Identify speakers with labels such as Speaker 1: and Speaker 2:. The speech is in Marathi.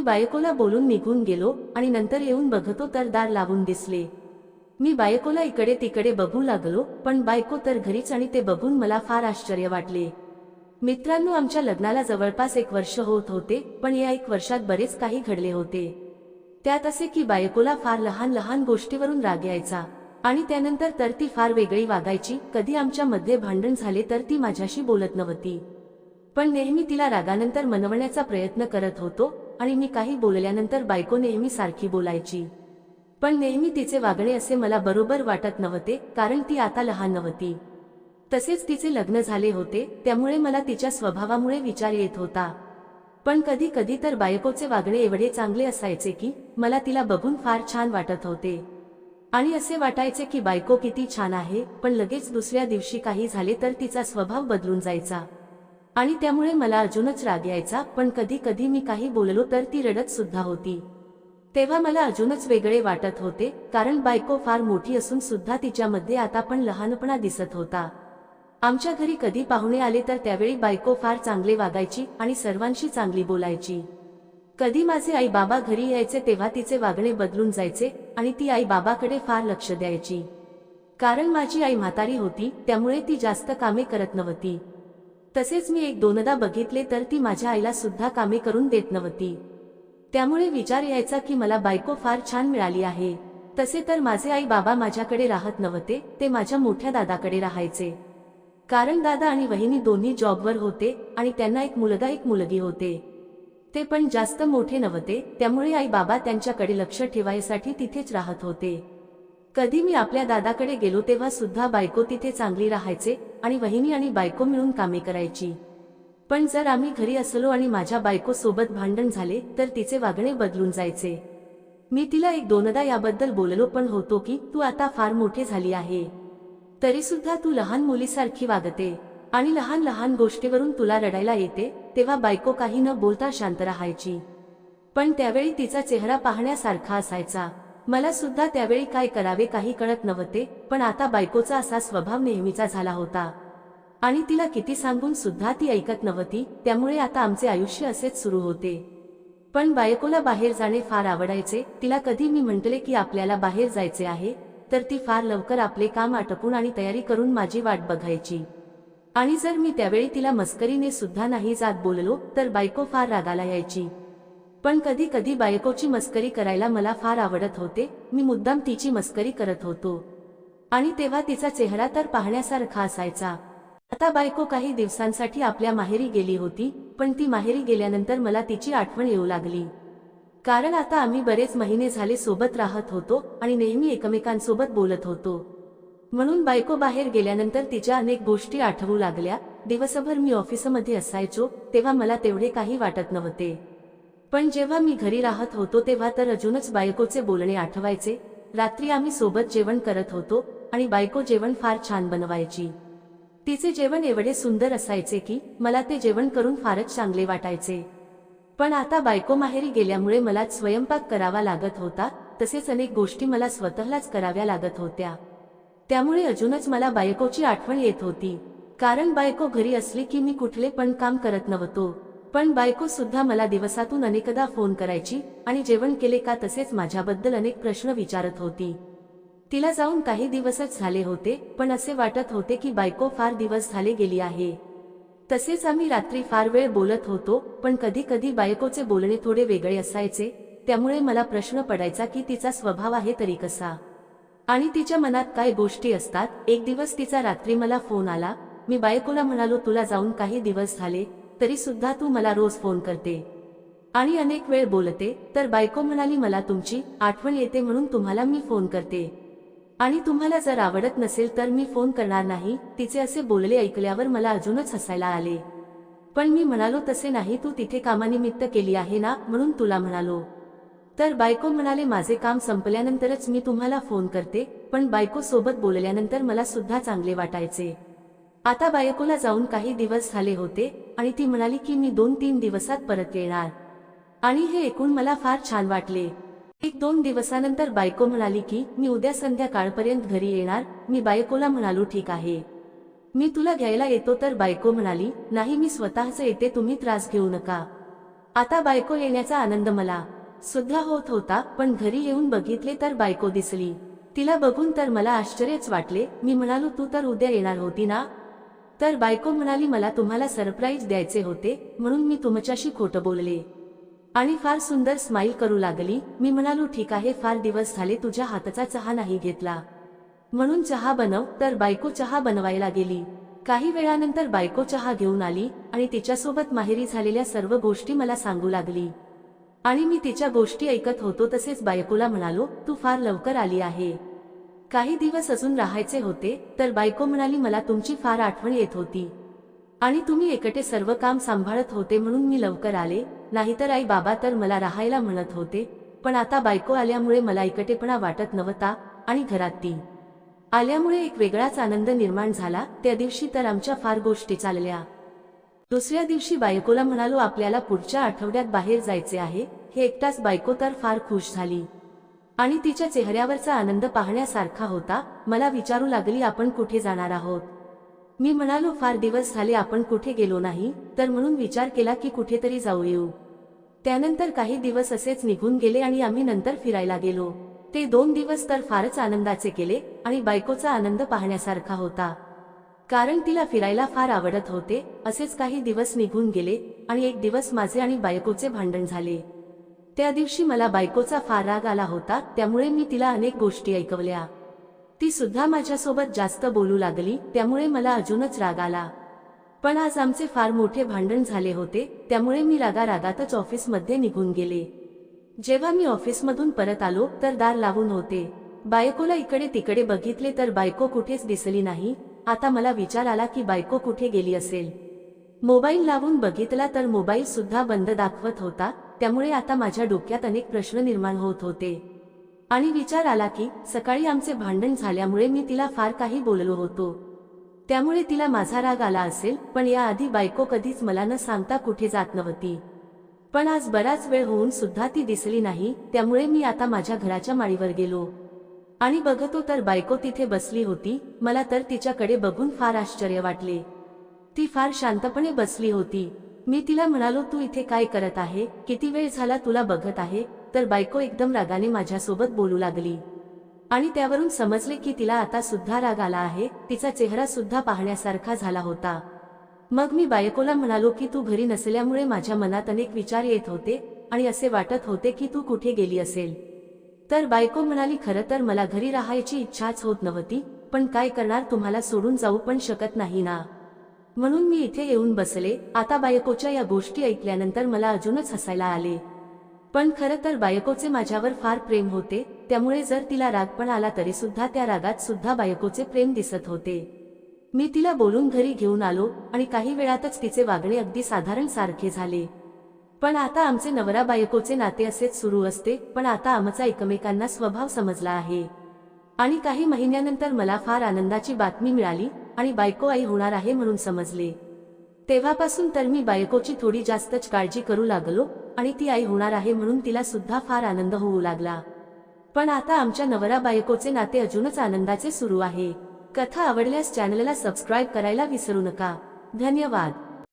Speaker 1: मी बायकोला बोलून निघून गेलो आणि नंतर येऊन बघतो तर दार लावून दिसले. मी बायकोला इकडे तिकडे बघू लागलो पण बायको तर घरीच आणि ते बघून मला फार आश्चर्य वाटले. मित्रांनो आमच्या लग्नाला जवळपास एक वर्ष होत होते पण या एक वर्षात बरेच काही घडले होते. त्यात असे की बायकोला फार लहान लहान गोष्टीवरून राग यायचा आणि त्यानंतर तर ती फार वेगळी वागायची कधी आमच्या मध्ये भांडण झाले तर ती माझ्याशी बोलत नव्हती. पण नेहमी तिला रागानंतर मनवण्याचा प्रयत्न करत होतो आणि मी काही बोलल्यानंतर बायको नेहमी सारखी बोलायची. पण नेहमी तिचे वागणे असे मला बरोबर वाटत नव्हते कारण ती आता लहान नव्हती. तसेच तिचे लग्न झाले होते त्यामुळे मला तिच्या स्वभावामुळे विचार येत होता. पण कधी कधी तर बायकोचे वागणे एवढे चांगले असायचे की मला तिला बघून फार छान वाटत होते. आणि असे वाटायचे की बायको किती छान आहे पण लगेच दुसऱ्या दिवशी काही झाले तर तिचा स्वभाव बदलून जायचा. आणि त्यामुळे मला अजूनच राग यायचा पण कधी कधी मी काही बोललो तर ती रडत सुद्धा होती. तेव्हा मला अजूनच वेगळे वाटत होते कारण बायको फार मोठी असून सुद्धा तिच्यामध्ये आता पण लहानपणा दिसत होता. आमच्या घरी कधी पाहुणे आले तर त्यावेळी बायको फार चांगले वागायची आणि सर्वांशी चांगली बोलायची. कधी माझे आई बाबा घरी यायचे तेव्हा तिचे वागणे बदलून जायचे आणि ती आई बाबाकडे फार लक्ष द्यायची. कारण माझी आई म्हातारी होती त्यामुळे ती जास्त कामे करत नव्हती. तसेच मी एक दोनदा बघितले तर ती माझ्या आईला सुद्धा कामे करून देत नव्हती. त्यामुळे विचार यायचा की मला बायको फार छान मिळाली आहे. तसे तर माझे आई बाबा माझ्याकडे राहत नव्हते ते माझ्या मोठ्या दादाकडे राहायचे. कारण दादा आणि वहिनी दोन्ही जॉबवर होते आणि त्यांना एक मुलगा एक मुलगी होते. ते पण जास्त मोठे नव्हते त्यामुळे आई बाबा त्यांच्याकडे लक्ष ठेवायसाठी तिथेच राहत होते. कधी मी आपल्या दादाकडे गेलो तेव्हा सुद्धा बायको तिथे चांगली राहायचे आणि वहिनी आणि बायको मिळून कामे करायची. पण जर आम्ही घरी असलो आणि माझ्या बायको सोबत भांडण झाले तर तिचे वागणे बदलून जायचे. मी तिला एक दोनदा याबद्दल बोललो पण होतो की तू आता फार मोठे झाली आहे. तरी सुद्धा तू लहान मुलीसारखी वागते. आणि लहान लहान गोष्टीवरून तुला रडायला येते तेव्हा बायको काही न बोलता शांत राहायची. पण त्यावेळी तिचा चेहरा पाहण्यासारखा असायचा. मला सुद्धा त्यावेळी काय करावे काही कळत नव्हते पण आता बायकोचा असा स्वभाव नेहमीचा झाला होता. आणि तिला किती सांगून सुद्धा ती ऐकत नव्हती त्यामुळे आता आमचे आयुष्य असेच सुरू होते. पण बायकोला बाहेर जाणे फार आवडायचे तिला कधी मी म्हटले की आपल्याला बाहेर जायचे आहे तर ती फार लवकर आपले काम आटपून आणि तयारी करून माझी वाट बघायची. आणि जर मी त्यावेळी तिला मस्करीने सुद्धा नाही जात बोललो तर बायको फार रागाला यायची. पण कधी कधी बायकोची मस्करी करायला मला फार आवडत होते. मी मुद्दाम तिची मस्करी करत होतो. आणि तेव्हा तिचा चेहरा तर पाहण्यासारखा असायचा. आता बायको काही दिवसांसाठी आपल्या माहेरी गेली होती पण ती माहेरी गेल्यानंतर मला तिची आठवण येऊ लागली. कारण आता आम्ही बरेच महिने झाले सोबत राहत होतो आणि नेहमी एकमेकांसोबत बोलत होतो. म्हणून बायको बाहेर गेल्यानंतर तिच्या अनेक गोष्टी आठवू लागल्या. दिवसभर मी ऑफिसमध्ये असायचो तेव्हा मला तेवढे काही वाटत नव्हते. पण जेव्हा मी घरी राहत होतो तेव्हा तर अजूनच बायकोचे बोलणे आठवायचे. रात्री आम्ही सोबत जेवण करत होतो आणि बायको जेवण फार छान बनवायची. तिचे जेवण एवढे सुंदर असायचे की मला ते जेवण करून फारच चांगले वाटायचे. पण आता बायको माहेरी गेल्यामुळे मला स्वयंपाक करावा लागत होता तसेच अनेक गोष्टी मला स्वतःलाच कराव्या लागत होत्या. त्यामुळे अजूनच मला बायकोची आठवण येत होती. कारण बायको घरी असली की मी कुठले पण काम करत नव्हतो. पण बायको सुद्धा मला दिवसातून अनेकदा फोन करायची आणि जेवण केले का तसेच माझ्याबद्दल अनेक प्रश्न विचारत होती. तिला जाऊन काही दिवसच झाले होते पण असे वाटत होते की बायको फार दिवस झाले गेली आहे. तसेच आम्ही रात्री फार वेळ बोलत होतो पण कधी कधी बायकोचे बोलणे थोडे वेगळे असायचे त्यामुळे मला प्रश्न पडायचा की तिचा स्वभाव आहे तरी कसा. आणि तिच्या मनात काय गोष्टी असतात एक दिवस तिचा रात्री मला फोन आला मी बायकोला म्हणालो तुला जाऊन काही दिवस झाले तरी सुद्धा तू मला रोज फोन करते. आणि अनेक वेळ बोलते तर बायको म्हणाली मला तुमची आठवण येते म्हणून तुम्हाला मी फोन करते. आणि तुम्हाला जर आवडत नसेल तर मी फोन करणार नाही. तिचे असे बोलले ऐकल्यावर मला अजूनच हसायला आले. पण मी म्हणालो तसे नाही तू तिथे कामानिमित्त केली आहे ना म्हणून तुला म्हणालो. तर बायको म्हणाले माझे काम संपल्यानंतरच मी तुम्हाला फोन करते पण बायको सोबत बोलल्यानंतर मला सुद्धा चांगले वाटायचे. आता बायकोला जाऊन काही दिवस झाले होते आणि ती म्हणाली की मी दोन तीन दिवसात परत येणार. आणि हे ऐकून मला फार छान वाटले. एक दोन दिवसानंतर बायको म्हणाली की मी उद्या संध्याकाळपर्यंत घरी येणार मी बायकोला म्हणालो ठीक आहे. मी तुला घ्यायला येतो तर बायको म्हणाली नाही मी स्वतःच येते तुम्ही त्रास घेऊ नका. आता बायको येण्याचा आनंद मला सुद्धा होत होता पण घरी येऊन बघितले तर बायको दिसली. तिला बघून तर मला आश्चर्यच वाटले मी म्हणालो तू तर उद्या येणार होती ना? तर बायको म्हणाली मला तुम्हाला सरप्राईज द्यायचे होते म्हणून मी तुमच्याशी खोटं बोलले. आणि फार सुंदर स्माईल करू लागली. मी म्हणालो ठीक आहे फार दिवस झाले तुझ्या हाताचा चहा नाही घेतला. म्हणून चहा बनव. तर बायको चहा बनवायला गेली. काही वेळानंतर बायको चहा घेऊन आली आणि तिच्यासोबत माहेरी झालेल्या सर्व गोष्टी मला सांगू लागली. आणि मी तिच्या गोष्टी ऐकत होतो तसेच बायकोला म्हणालो तू फार लवकर आली आहे. काही दिवस अजून राहायचे होते तर बायको म्हणाली मला तुमची फार आठवण येत होती. आणि तुम्ही एकटे सर्व काम सांभाळत होते म्हणून मी लवकर आले. नाहीतर आई बाबा तर मला राहायला म्हणत होते पण आता बायको आल्यामुळे मला एकटेपणा वाटत नव्हता आणि घरात ती आल्यामुळे एक वेगळाच आनंद निर्माण झाला. त्या दिवशी तर आमच्या फार गोष्टी चालल्या. दुसऱ्या दिवशी बायकोला म्हणालो आपल्याला पुढच्या आठवड्यात बाहेर जायचे आहे. हे एकटाच बायको तर फार खुश झाली. आणि तिच्या चेहऱ्यावरचा आनंद पाहण्यासारखा होता. मला विचारू लागली आपण कुठे जाणार आहोत? मी म्हणालो फार दिवस झाले आपण कुठे गेलो नाही तर म्हणून विचार केला की कुठेतरी जाऊ येऊ. त्यानंतर काही दिवस असेच निघून गेले आणि आम्ही नंतर फिरायला गेलो. ते दोन दिवस तर फारच आनंदाचे केले आणि बायकोचा आनंद पाहण्यासारखा होता. कारण तिला फिरायला फार आवडत होते असेच काही दिवस निघून गेले आणि एक दिवस माझे आणि बायकोचे भांडण झाले. त्या दिवशी मला बायकोचा फार राग आला होता त्यामुळे मी तिला अनेक गोष्टी ऐकवल्या. ती सुद्धा माझ्यासोबत जास्त बोलू लागली त्यामुळे मला अजूनच राग आला. पण आज आमचे फार मोठे भांडण झाले होते त्यामुळे मी रागा रागातच ऑफिसमध्ये निघून गेले. जेव्हा मी ऑफिसमधून परत आलो तर दार लावून होते. बायकोला इकडे तिकडे बघितले तर बायको कुठेच दिसली नाही. आता मला विचार आला की बायको कुठे गेली असेल? मोबाईल लावून बघितला तर मोबाईल सुद्धा बंद दाखवत होता त्यामुळे आता माझ्या डोक्यात अनेक प्रश्न निर्माण होत होते. आणि विचार आला की सकाळी आमचे भांडण झाल्यामुळे मी तिला फार काही बोललो होतो. त्यामुळे तिला माझा राग आला असेल पण याआधी बायको कधीच मला न सांगता कुठे जात नव्हती. पण आज बराच वेळ होऊन सुद्धा ती दिसली नाही त्यामुळे मी आता माझ्या घराच्या माळीवर गेलो. आणि बघतो तर बायको तिथे बसली होती मला तर तिच्याकडे बघून फार आश्चर्य वाटले. ती फार शांतपणे बसली होती. मी तिला म्हणालो तू इथे काय करत आहे? किती वेळ झाला तुला बघत आहे? तर बायको एकदम रागाने माझ्यासोबत बोलू लागली. आणि त्यावरून समजले की तिला आता सुद्धा राग आला आहे तिचा चेहरा सुद्धा पाहण्यासारखा झाला होता. मग मी बायकोला म्हणालो की तू घरी नसल्यामुळे माझ्या मनात अनेक विचार येत होते आणि असे वाटत होते की तू कुठे गेली असेल. तर बायको म्हणाली खरं तर मला घरी राहायची इच्छाच होत नव्हती पण काय करणार तुम्हाला सोडून जाऊ पण शकत नाही ना. म्हणून मी इथे येऊन बसले. आता बायकोच्या या गोष्टी ऐकल्यानंतर मला अजूनच हसायला आले. पण खरं तर बायकोचे माझ्यावर फार प्रेम होते त्यामुळे जर तिला राग पण आला तरी सुद्धा त्या रागात सुद्धा बायकोचे प्रेम दिसत होते. मी तिला बोलून घरी घेऊन आलो आणि काही वेळातच तिचे वागणे अगदी साधारण सारखे झाले. पण आता आमचे नवरा बायकोचे नाते असेच सुरू असते पण आता आमचा एकमेकांना स्वभाव समजला आहे. आणि काही महिन्यानंतर मला फार आनंदाची बातमी मिळाली आणि बायको आई होणार आहे म्हणून समजले. तेव्हापासून तर मी बायकोची थोडी जास्तच काळजी करू लागलो आणि ती आई होणार आहे म्हणून तिला सुद्धा फार आनंद होऊ लागला. पण आता आमच्या नवरा बायकोचे नाते अजूनच आनंदाचे सुरू आहे. कथा आवडल्यास चॅनलला सबस्क्राईब करायला विसरू नका. धन्यवाद.